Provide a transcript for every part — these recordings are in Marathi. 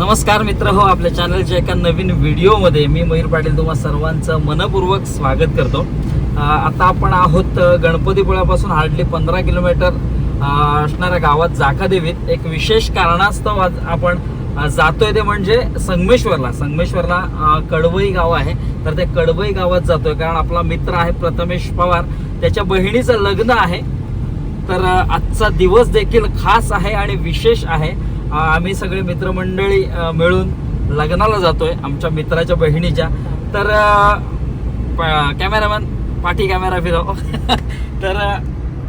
नमस्कार मित्र हो आपल्या चॅनलच्या एका नवीन व्हिडिओमध्ये मी मयूर पाटील तुम्हा सर्वांचं मनपूर्वक स्वागत करतो. आता आपण आहोत गणपतीपुळ्यापासून हार्डली पंधरा किलोमीटर असणाऱ्या गावात जाकादेवीत. एक विशेष कारणास्तव आज आपण जातोय ते म्हणजे संगमेश्वरला. संगमेश्वरला कडवई गाव आहे. तर ते कडवई गावात जातोय. कारण आपला मित्र आहे प्रथमेश पवार. त्याच्या बहिणीचं लग्न आहे. तर आजचा दिवस देखील खास आहे आणि विशेष आहे. आम्ही सगळे मित्रमंडळी मिळून लग्नाला जातोय आमच्या मित्राच्या बहिणीच्या. तर प- कॅमेरामॅन पाठी कॅमेरा फिरव. तर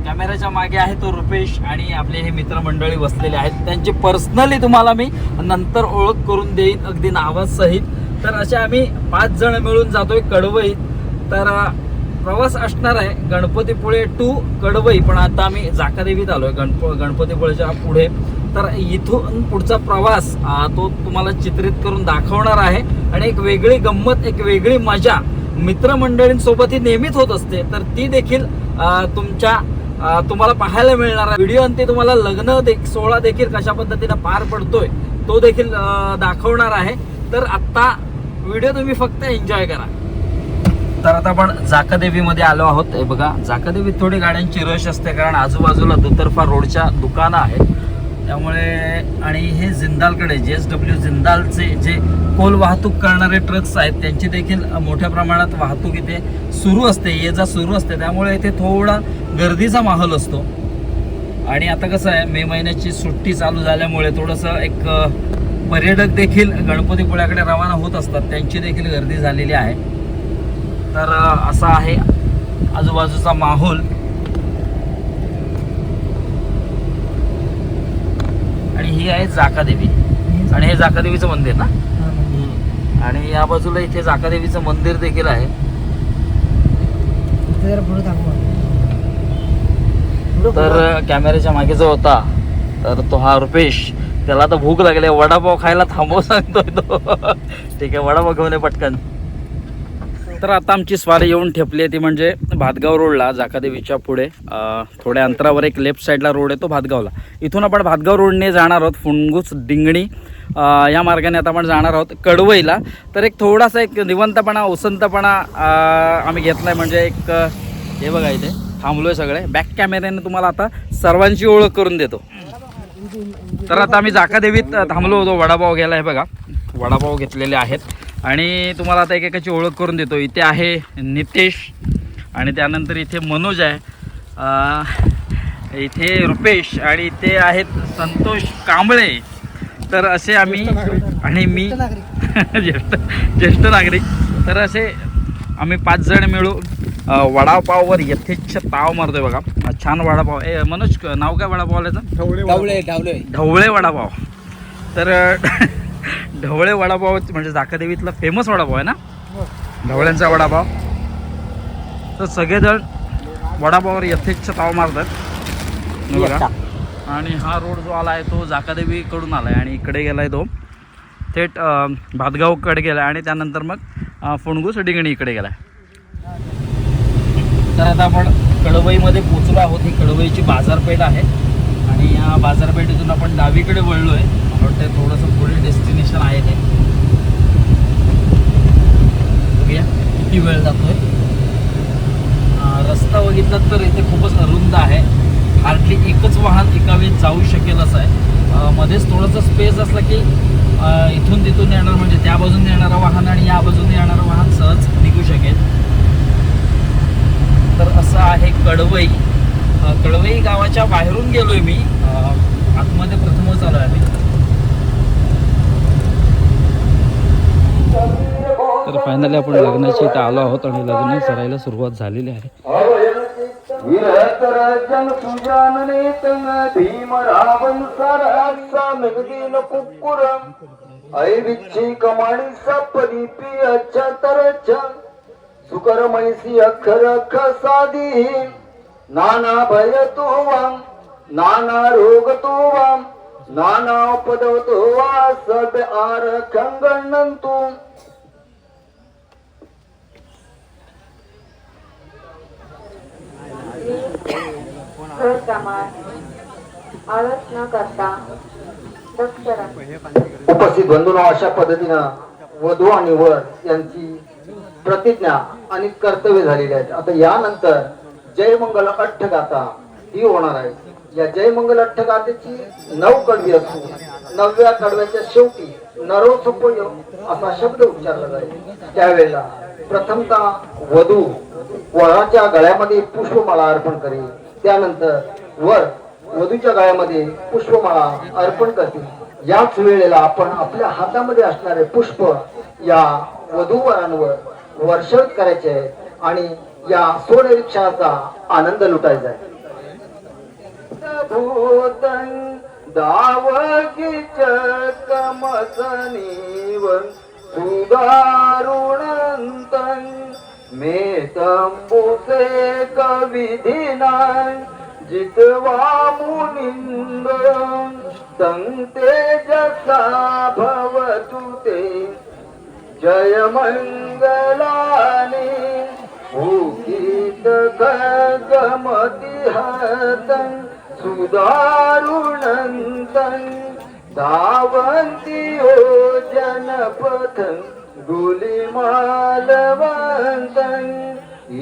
कॅमेऱ्याच्या मागे आहे तो रुपेश आणि आपले हे मित्रमंडळी बसलेले आहेत. त्यांची पर्सनली तुम्हाला मी नंतर ओळख करून देईन अगदी नावासहित. तर असे आम्ही पाच जण मिळून जातोय कडवईत. तर प्रवास असणार आहे गणपतीपुळे टू कडवई पण आता आम्ही जाकादेवीत आलोय. गणप गणपतीपुळेच्या पुढे. तर इथून पुढचा प्रवास तो तुम्हाला चित्रित करून दाखवणार आहे. आणि एक वेगळी गंमत एक वेगळी मजा मित्रमंडळींसोबत ही नेहमीच होत असते. तर ती देखील तुमच्या तुम्हाला पाहायला मिळणार आहे. व्हिडिओ अंती तुम्हाला लग्न देख सोहळा देखील कशा पद्धतीने पार पडतोय तो देखील दाखवणार आहे. तर आत्ता व्हिडिओ तुम्ही फक्त एन्जॉय करा. तर आता आपण जाकादेवीमध्ये आलो आहोत. हे बघा जाकादेवीत थोडी गाड्यांची रश असते कारण आजूबाजूला दुतर्फा रोडच्या दुकानं आहेत. त्यामुळे आणि हे जिंदालकडे जे एस डब्ल्यू जिंदालचे जे कोल वाहतूक करणारे ट्रक्स आहेत त्यांची देखील मोठ्या प्रमाणात वाहतूक इथे सुरू असते ये जा सुरू असते. त्यामुळे इथे थोडा गर्दीचा माहोल असतो. आणि आता कसं आहे मे महिन्याची सुट्टी चालू झाल्यामुळे थोडंसं एक पर्यटक देखील गणपतीपुळ्याकडे रवाना होत असतात. त्यांची देखील गर्दी झालेली आहे. तर असा आहे आजूबाजूचा माहोल. ही आहे जाकादेवी. आणि हे जाकादेवीचं मंदिर ना? आणि या बाजूला इथे जाकादेवीचं मंदिर देखील आहे. तर कॅमेऱ्याच्या मागे जो होता तर तो हा रुपेश. त्याला तर भूक लागली. वडापाव खायला थांबव सांगतोय तो. ठीक आहे वडापाव घेऊन पटकन. तर आता आमची स्वारी येऊन ठेपली आहे ती म्हणजे भातगाव रोडला जाकादेवीच्या पुढे. थोड्या अंतरावर एक लेफ्ट साईडला रोड आहे तो भातगावला. इथून आपण भातगाव रोडने जाणार आहोत फुणगुस डिंगणी. या मार्गाने आता आपण जाणार आहोत कडवईला. तर एक थोडासा एक निवंतपणा उसंतपणा आम्ही घेतला आहे म्हणजे एक हे बघा इथे थांबलोय सगळे. बॅक कॅमेऱ्याने तुम्हाला आता सर्वांची ओळख करून देतो. तर आता आम्ही जाकादेवीत थांबलो होतो वडापाव घ्यायला. आहे बघा वडापाव घेतलेले आहेत. आणि तुम्हाला आता एकेकाची ओळख करून देतो. इथे आहे नितेश आणि त्यानंतर इथे मनोज आहे. अ, इथे रुपेश आणि इथे आहेत संतोष कांबळे. तर असे आम्ही आणि मी ज्येष्ठ ज्येष्ठ नागरिक. तर असे आम्ही पाच जण मिळून अ, वडापाववर यथेच्छ ताव मारतोय बघा. छान वडापाव. ए मनोज क- नाव काय वडापावल्याचं ढवळे ढवळे. ढवळे वडापाव. तर ढवळे वडापाव म्हणजे जाकादेवीतला फेमस वडापाव आहे ना? ढवळ्यांचा वडापाव. तर सगळेजण वडापावावर यथेच्छ ताव मारतात. बघा. आणि हा रोड जो आला आहे तो जाकादेवीकडून आला आहे आणि इकडे गेला आहे तो. थेट भातगावकडे गेला आहे आणि त्यानंतर मग फुणगूस डिंगणी इकडे गेला आहे तर आता आपण कडवईमध्ये पोचलो आहोत. ही कडवईची बाजारपेठ आहे. आणि या बाजारपेठेतून आपण डावीकडे वळलो आहे मला वाटतं थोडंसं पुढे डेस्टिनेशन आहे ते बघूया किती वेळ जातोय. रस्ता बघितला तर इथे खूपच अरुंद आहे. हार्डली एकच वाहन एका वेळेस जाऊ शकेल असं आहे मध्येच थोडंसं स्पेस असला की इथून तिथून येणार म्हणजे त्या बाजूने येणारं वाहन आणि या बाजूने येणारं वाहन सहज निघू शकेल. तर असं आहे कडवई. कडवई गावाच्या बाहेरून गेलोय मी. आतमध्ये प्रथमच आलोय आम्ही. तर फायनली आपण लग्नाची इथं आलो आहोत आणि लग्न करायला सुरुवात झालेली आहे. सुकर मैसी अखर खसादी नाना भय तो वाम नाना रोग तो वाम नाना उपदव तो वा सब आर खंगणंतू प्रमाण आळस न करता उपस्थित बंधूंनो अशा पद्धतीनं वधू आणि वर यांची प्रतिज्ञा आणि कर्तव्य झालेली आहेत. आता यानंतर जयमंगल अठ्ठगाथा ही होणार आहे. या जयमंगल अठ्ठगाथेची नऊ कडवी असून नवव्या कडव्याच्या शेवटी नरोसोपय असा शब्द उच्चारला जाईल. त्यावेळेला प्रथमता वधू वराच्या गळ्यामध्ये पुष्पमाळा अर्पण करेल त्यानंतर वर वधूच्या गळ्यामध्ये पुष्पमाळा अर्पण करतील. याच वेळेला आपण आपल्या हातामध्ये असणारे पुष्प या वधूवरांवर वर्षवित करायचे आहे आणि या सोनेरिक्षाचा आनंद लुटायचा आहे. भूतन कमसनीव कमसनीवन मे तंबुसे कविधिनान जितवा मुनिंद तं तेजसा भवतु ते जय मंगलाने भूगीत गमति हतं सुदारुणन्तं धावन्ति यो हो जनपथं गुलिमालवन्तं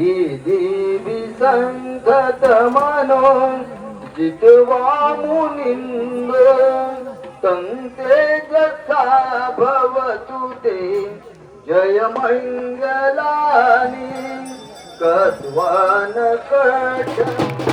ईदिवि सङ्गतमनो जित्वा मुनिन्द भवतु ते जय मङ्गलानि कद्वान कठ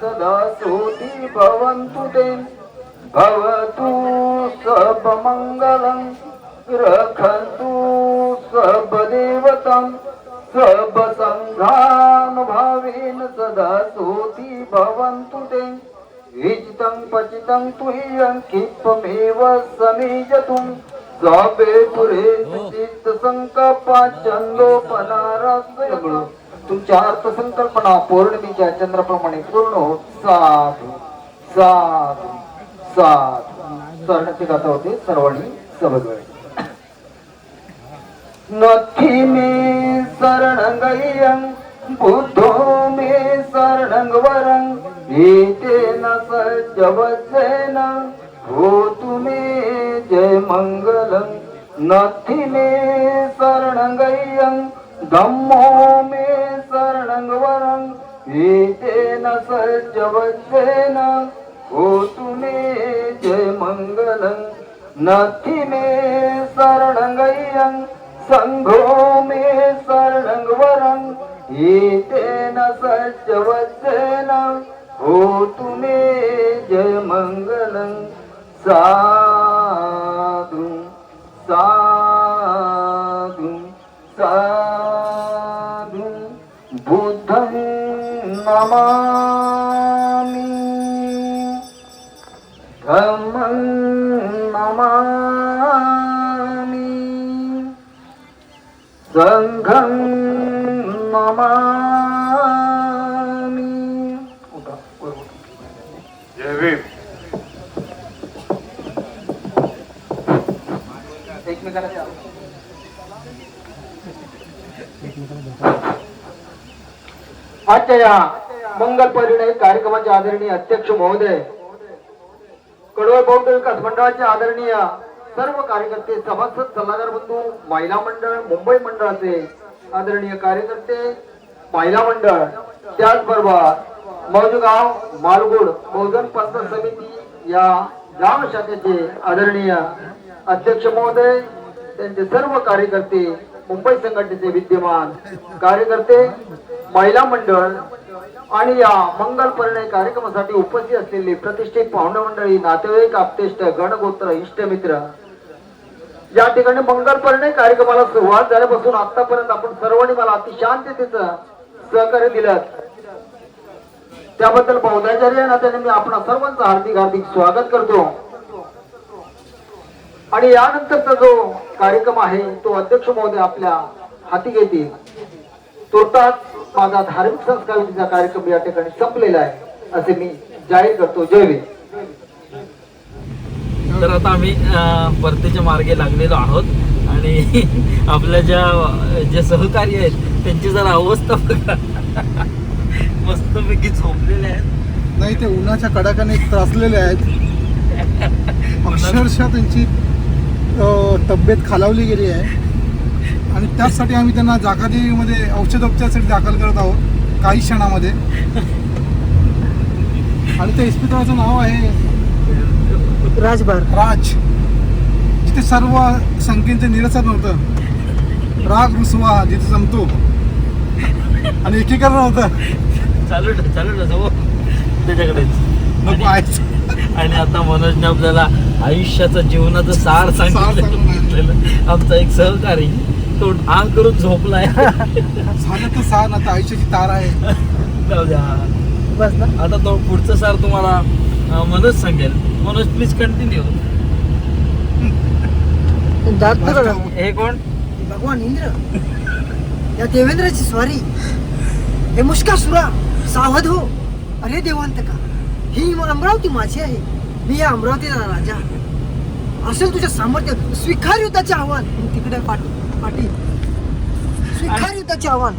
सदा सोती भवन्तु ते। भवतु सबमङ्गलं रक्षन्तु सबदेवतं सबसङ्घानुभावेन सदा सोती भवन्तु ते। विजितं पचितं तुह्यं किप्पमेव समीजतुं सापे पुरे चित्त संकल्पा चंदोपनारस तुमच्या अर्थसंकल्पना पौर्णिमेच्या चंद्राप्रमाणे पूर्ण होत. साधू साधू साधू. सरण्याची गाथा होते सर्वांनी सबद नथी मे शरणंगयं बुद्धो मे शरणंगवरं न सज्जवत्सेन हो मे जय मङ्गलं नथि मे शरणंगयं धम्मो मे शरणंगवरं एतेन सज्जवत्सेन होतु मे जय मङ्गलं। नथि मे शरणंगयं संघो मे शरणंगवरं एतेन होतु मे जय मङ्गलं। सा नमामि धम्मं नमामि संघं नमामि उठा, वर उठा. जय भीम एकमेकाला द्या. आजच्या या मंगल परिणय कार्यक्रमाचे आदरणीय अध्यक्ष महोदय कडवळ बौद्ध विकास मंडळाचे आदरणीय सर्व कार्यकर्ते सभासद सल्लागार बंधू महिला मंडळ मुंबई मंडळाचे आदरणीय कार्यकर्ते महिला मंडळ त्याचबरोबर मौजगाव मालगुड बहुजन पंचायत समिती या ग्राम शाखेचे आदरणीय अध्यक्ष महोदय त्यांचे सर्व कार्यकर्ते मुंबई संघटनेचे विद्यमान कार्यकर्ते महिला मंडळ आणि या मंगल परिणय कार्यक्रमासाठी उपस्थित असलेली प्रतिष्ठित पाहुणे मंडळी नातेवाईक आपतेष्ट गणगोत्र इष्टमित्र या ठिकाणी मंगल परिणय कार्यक्रमाला सुरुवात झाल्यापासून आतापर्यंत आपण सर्वांनी मला अतिशांततेचं सहकार्य दिलं त्याबद्दल बौद्धाचार्य नात्याने मी आपण सर्वांचं हार्दिक हार्दिक स्वागत करतो. आणि यानंतरचा जो कार्यक्रम आहे तो अध्यक्ष महोदय आपल्या हाती घेतील. तुर्तास माझा धार्मिक संस्कार कार्यक्रम या ठिकाणी संपलेला आहे असे मी जाहीर करतो. जय भीम. तर आता आम्ही परतीच्या मार्गे लागलेलो आहोत आणि आपल्या ज्या जे सहकारी आहेत त्यांची जरा अवस्था बघा. मस्तपैकी झोपलेले आहेत. नाही ते उन्हाच्या कडाक्याने त्रासलेले आहेत. अक्षरशः त्यांची तब्येत खालावली गेली आहे. आणि त्याचसाठी आम्ही त्यांना जागादेवीमध्ये औषधोपचारासाठी दाखल करत आहोत काही क्षणामध्ये. आणि त्या इस्पितळाचं नाव आहे राजभर राज. जिथे सर्व संख्येचं निरसन होतं. राग रुसवा जिथे जमतो. आणि एकीकरण होतं. चालू चालू ठेव त्याच्याकडेच नको आणि- आता मनोजने आपल्याला आयुष्याचं जीवनाचं सार सांगितलं. आमचा एक सहकारी. तो आंग करून झोपलाय. झालं तर सहा ना तर आयुष्याची तार आहे. जाऊ द्या. बस ना. आता तो पुढचं सार तुम्हाला मनोज सांगेल. Manoj please continue. हे कोण? भगवान इंद्र. या देवेंद्राची स्वारी. हे मुष्कासुरा सावध हो. अरे देवांत का? ही अमरावती माझी आहे. मी या अमरावतीचा राजा. असेल तुझ्या सामर्थ्य स्वीकार युद्धाचे आव्हान. तिकडे पाटी पाटी स्वीकार युद्धाचे आव्हान.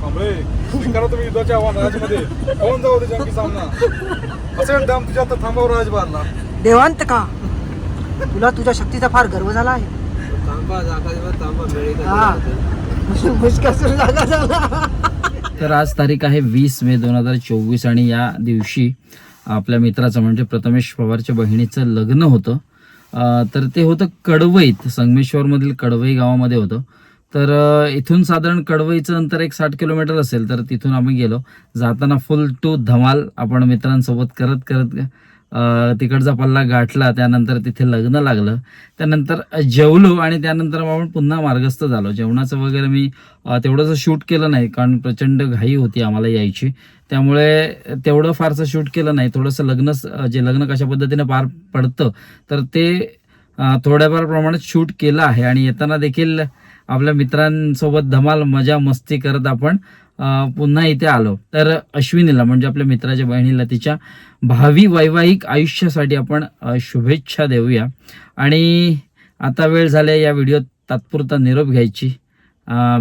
तुम्ही युद्धाच्या आव्हान राजमध्ये. कोण जाऊ दे जंगी सामना? असेल दाम तुझ्या आता थांबाव राजबारला देवांत का? तुला तुझ्या शक्तीचा फार गर्व झाला आहे. हा. तर आज तारीख आहे वीस मे दोन हजार चोवीस आणि या दिवशी आपल्या मित्राचं म्हणजे प्रथमेश पवारच्या बहिणीचं लग्न होतं. तर ते होतं कडवईत संगमेश्वरमधील कडवई गावामध्ये होतं. तर इथून साधारण कडवईचं अंतर एक साठ किलोमीटर असेल तर तिथून आम्ही गेलो. जाताना फुल टू धमाल आपण मित्रांसोबत करत करत तिकडचा पल्ला गाठला त्यानंतर तिथे लग्न लागलं. त्यानंतर जेवलो आणि त्यानंतर आपण पुन्हा मार्गस्थ झालो. जेवणाचं वगैरे मी तेवढंसं शूट केलं नाही कारण प्रचंड घाई होती आम्हाला यायची. त्यामुळे तेवढं फारसं शूट केलं नाही. थोडंसं लग्न जे लग्न कशा पद्धतीने पार पडतं तर ते थोड्याफार प्रमाणात शूट केलं आहे. आणि येताना देखील आपल्या मित्रांसोबत धमाल मजा मस्ती करत आपण पुन्हा इथे आलो. तर अश्विनीला म्हणजे आपल्या मित्राच्या बहिणीला तिच्या भावी वैवाहिक आयुष्यासाठी आपण शुभेच्छा देऊया. आणि आता वेळ झाल्या या व्हिडिओत तात्पुरता निरोप घ्यायची.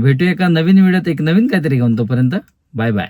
भेटूया एका नवीन व्हिडिओत एक नवीन काहीतरी घेऊन तोपर्यंत. Bye bye.